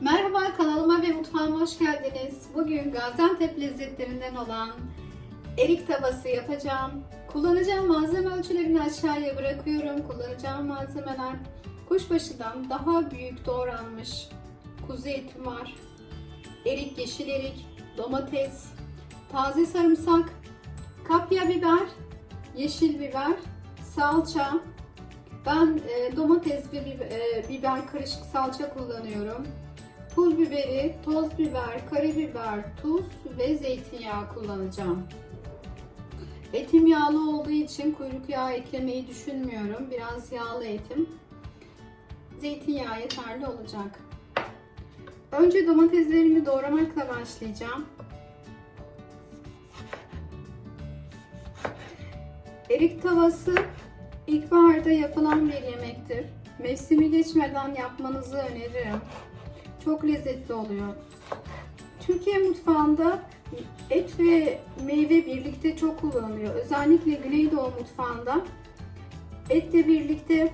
Merhaba kanalıma ve mutfağıma hoş geldiniz. Bugün Gaziantep lezzetlerinden olan erik tavası yapacağım. Kullanacağım malzeme ölçülerini aşağıya bırakıyorum. Kullanacağım malzemeler kuşbaşıdan daha büyük doğranmış kuzu eti var. Erik, yeşil erik, domates, taze sarımsak, kapya biber, yeşil biber, salça, ben e, domates ve e, biber karışık salça kullanıyorum. Pul biberi, toz biber, karabiber, tuz ve zeytinyağı kullanacağım. Etim yağlı olduğu için kuyruk yağı eklemeyi düşünmüyorum. Biraz yağlı etim. Zeytinyağı yeterli olacak. Önce domateslerimi doğramakla başlayacağım. Erik tavası İlkbaharda yapılan bir yemektir. Mevsimi geçmeden yapmanızı öneririm. Çok lezzetli oluyor. Türkiye mutfağında et ve meyve birlikte çok kullanılıyor. Özellikle Güneydoğu mutfağında etle birlikte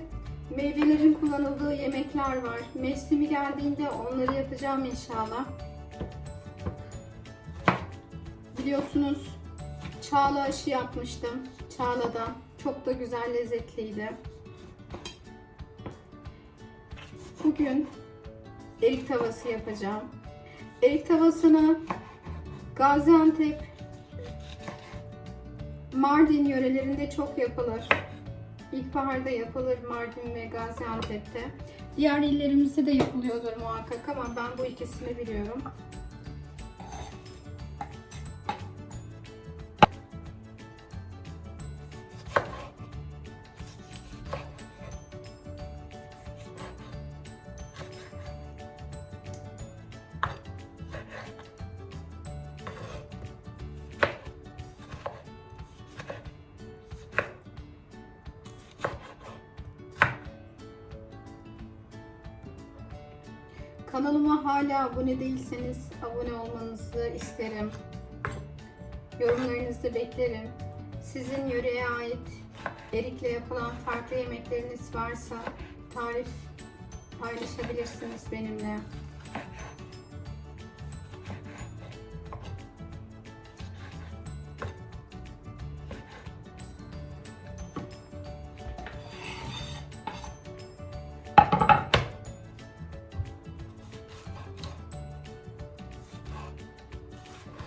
meyvelerin kullanıldığı yemekler var. Mevsimi geldiğinde onları yapacağım inşallah. Biliyorsunuz çağla aşı yapmıştım. Çağla'da. Çok da güzel lezzetliydi. Bugün erik tavası yapacağım. Erik tavasını Gaziantep, Mardin yörelerinde çok yapılır. İlkbaharda yapılır Mardin ve Gaziantep'te. Diğer illerimizde de yapılıyordur muhakkak ama ben bu ikisini biliyorum. Kanalıma hala abone değilseniz abone olmanızı isterim. Yorumlarınızı beklerim. Sizin yöreye ait erikle yapılan farklı yemekleriniz varsa tarif paylaşabilirsiniz benimle.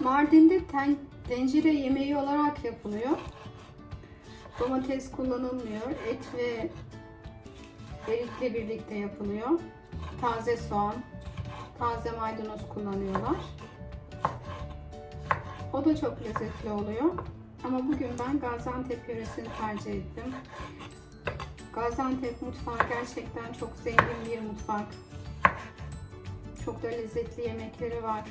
Mardin'de ten, tencere yemeği olarak yapılıyor. Domates kullanılmıyor. Et ve erikle birlikte yapılıyor. Taze soğan, taze maydanoz kullanıyorlar. O da çok lezzetli oluyor. Ama bugün ben Gaziantep yöresini tercih ettim. Gaziantep mutfağı gerçekten çok zengin bir mutfak. Çok da lezzetli yemekleri var.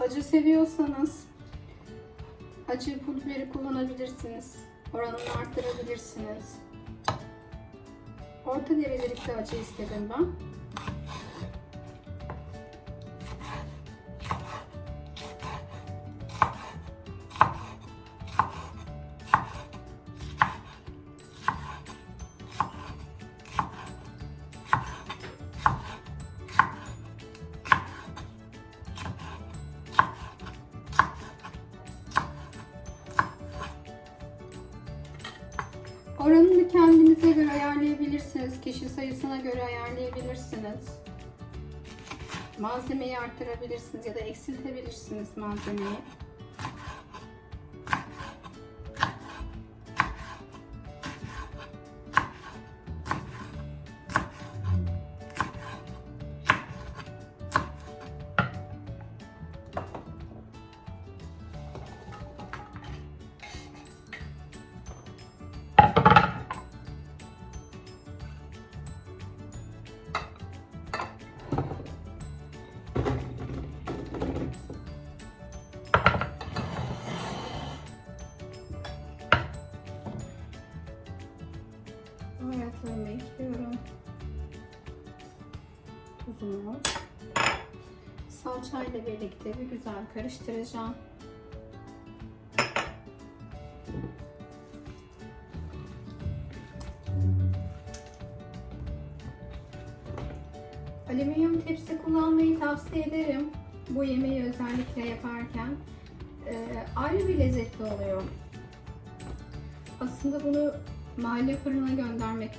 Acı seviyorsanız acı pul biberi kullanabilirsiniz. Oranını arttırabilirsiniz. Orta derecelikte acı istedim ben. Kişi sayısına göre ayarlayabilirsiniz. Malzemeyi arttırabilirsiniz ya da eksiltebilirsiniz malzemeyi. Baharatlarımı ekliyorum. Tuzumu. Salçayla birlikte bir güzel karıştıracağım. Alüminyum tepsi kullanmayı tavsiye ederim. Bu yemeği özellikle yaparken. Ee, ayrı bir lezzetli oluyor. Aslında bunu mahalle fırına göndermek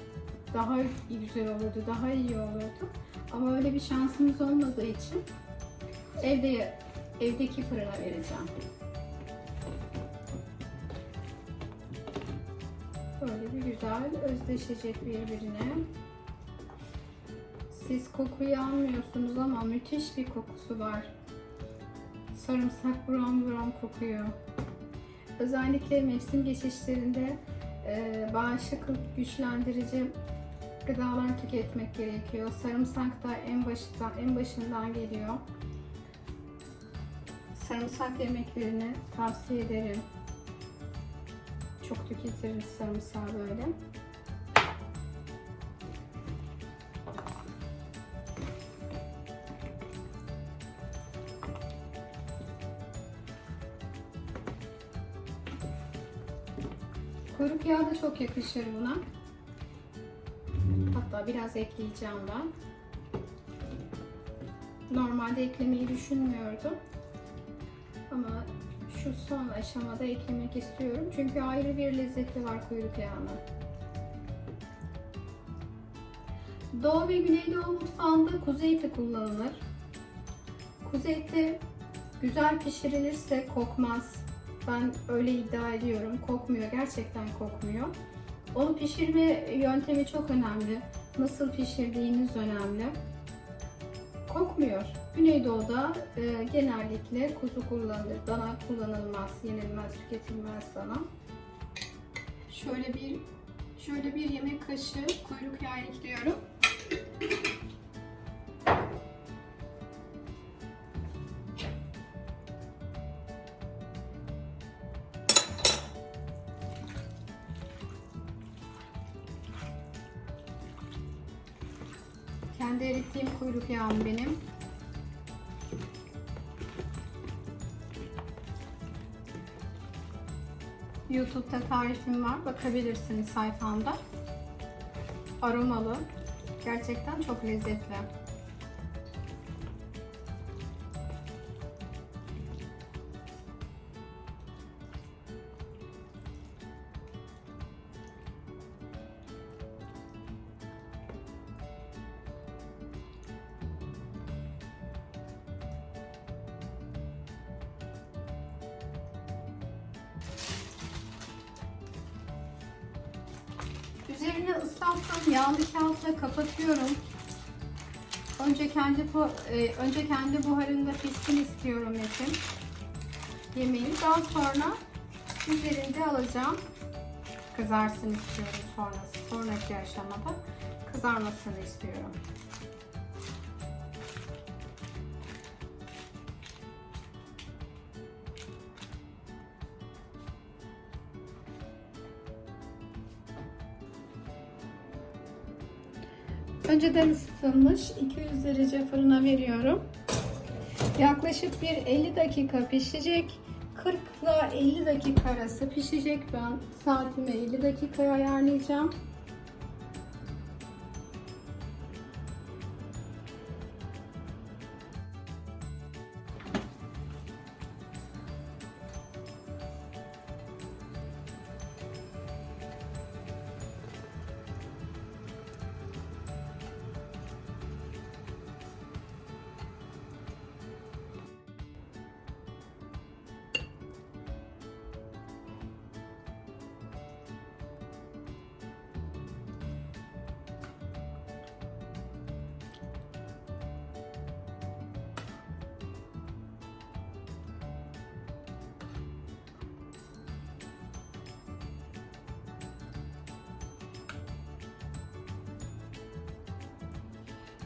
daha güzel olurdu, daha iyi olurdu. Ama öyle bir şansımız olmadığı için evde evdeki fırına vereceğim. Böyle bir güzel özdeşecek birbirine. Siz kokuyu almıyorsunuz ama müthiş bir kokusu var. Sarımsak buram buram kokuyor. Özellikle mevsim geçişlerinde e, bağışıklık güçlendirici gıdalar tüketmek gerekiyor. Sarımsak da en başından en başından geliyor. Sarımsak yemeklerini tavsiye ederim. Çok tüketiriz sarımsağı böyle. Kuyruk yağı da çok yakışır buna. Hatta biraz ekleyeceğim ben. Normalde eklemeyi düşünmüyordum. Ama şu son aşamada eklemek istiyorum. Çünkü ayrı bir lezzeti var kuyruk yağının. Doğu ve Güneydoğu mutfağında kuzu eti kullanılır. Kuzu eti güzel pişirilirse kokmaz. Ben öyle iddia ediyorum. Kokmuyor, gerçekten kokmuyor. Onu pişirme yöntemi çok önemli. Nasıl pişirdiğiniz önemli. Kokmuyor. Güneydoğu'da e, genellikle kuzu kullanılır. Dana kullanılmaz, yenilmez, tüketilmez dana. Şöyle bir şöyle bir yemek kaşığı kuyruk yağı ekliyorum. Kendi erittiğim kuyruk yağım benim. YouTube'da tarifim var. Bakabilirsiniz sayfamda. Aromalı. Gerçekten çok lezzetli. Üzerine ıslattım. Yağlı kağıtla kapatıyorum. Önce kendi e, önce kendi buharında pişsin istiyorum etim. Yemeği daha sonra üzerinde alacağım. Kızarsın istiyorum sonrası. Sonraki aşamada kızarmasını istiyorum. Önceden ısıtılmış 200 derece fırına veriyorum. Yaklaşık bir 50 dakika pişecek. 40 ile 50 dakika arası pişecek. Ben saatimi 50 dakikaya ayarlayacağım.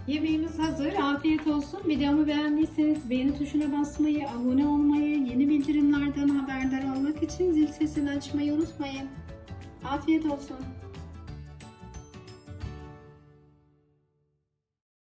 Yemeğimiz hazır. Afiyet olsun. Videomu beğendiyseniz beğeni tuşuna basmayı, abone olmayı, yeni bildirimlerden haberdar olmak için zil sesini açmayı unutmayın. Afiyet olsun.